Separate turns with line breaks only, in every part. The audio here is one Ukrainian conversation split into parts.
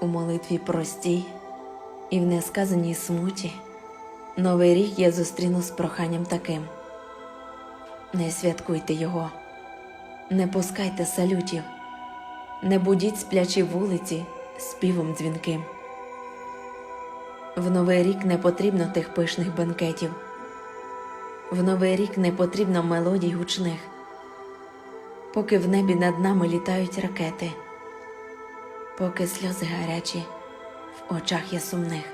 У молитві простій і в несказаній смуті Новий рік я зустріну з проханням таким. Не святкуйте його, не пускайте салютів, не будіть сплячі вулиці співом дзвінким. В новий рік не потрібно тих пишних бенкетів, в новий рік не потрібно мелодій гучних, поки в небі над нами літають ракети, поки сльози гарячі в очах є сумних.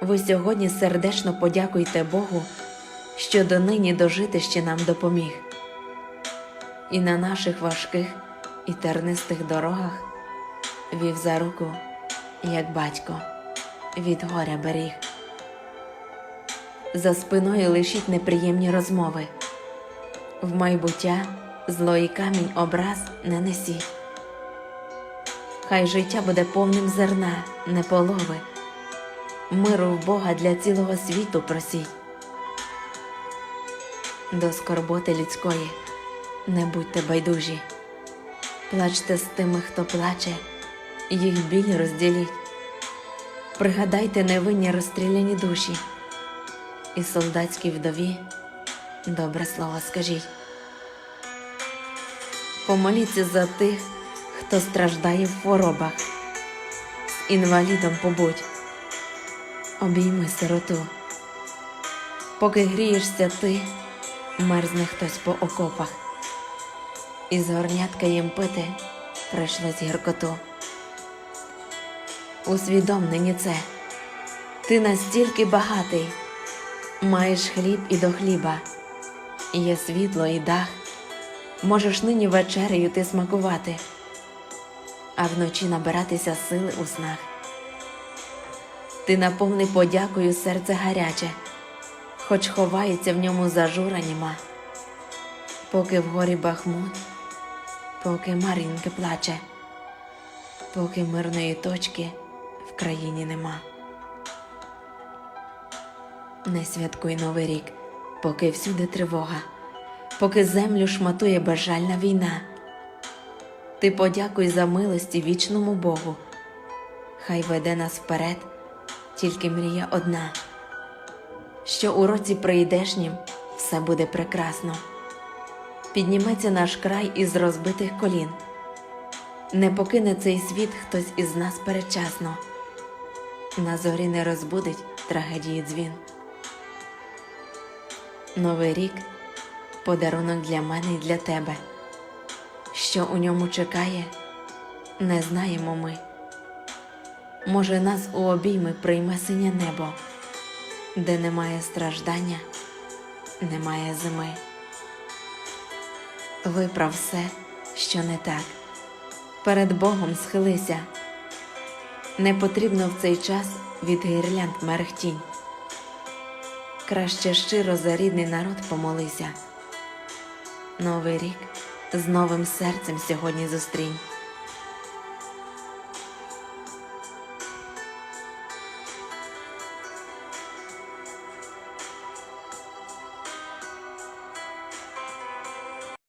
Ви сьогодні сердечно подякуйте Богу, що донині дожити ще нам допоміг. І на наших важких і тернистих дорогах вів за руку, як батько, від горя беріг. За спиною лишіть неприємні розмови. В майбуття злої камінь образ не несіть. Хай життя буде повним зерна, не полови. Миру в Бога для цілого світу просіть. До скорботи людської не будьте байдужі, плачте з тими, хто плаче, їх біль розділіть. Пригадайте невинні розстріляні душі, і солдатській вдові добре слово скажіть. Помоліться за тих, хто страждає в хворобах, інвалідом побудь. Обійми сироту. Поки грієшся ти, мерзне хтось по окопах, і з горнятка їм пити прийшлось гіркоту. Усвідом нині це, ти настільки багатий, маєш хліб і до хліба, є світло і дах, можеш нині вечерею ти смакувати, а вночі набиратися сили у снах. Ти наповни подякою серце гаряче, хоч ховається в ньому зажура німа. Поки вгорі бахмут, поки Мар'їнки плаче, поки мирної точки в країні нема. Не святкуй новий рік, поки всюди тривога, поки землю шматує безжальна війна. Ти подякуй за милості вічному Богу, хай веде нас вперед тільки мрія одна, що у році прийдешнім все буде прекрасно. Підніметься наш край із розбитих колін, не покине цей світ хтось із нас передчасно, на зорі не розбудить трагедії дзвін. Новий рік подарунок для мене і для тебе. Що у ньому чекає, не знаємо ми. Може, нас у обійми прийме синє небо, де немає страждання, немає зими. Виправ все, що не так, перед Богом схилися. Не потрібно в цей час від гірлянд мерехтінь. Краще щиро за рідний народ помолися. Новий рік з новим серцем сьогодні зустрінь.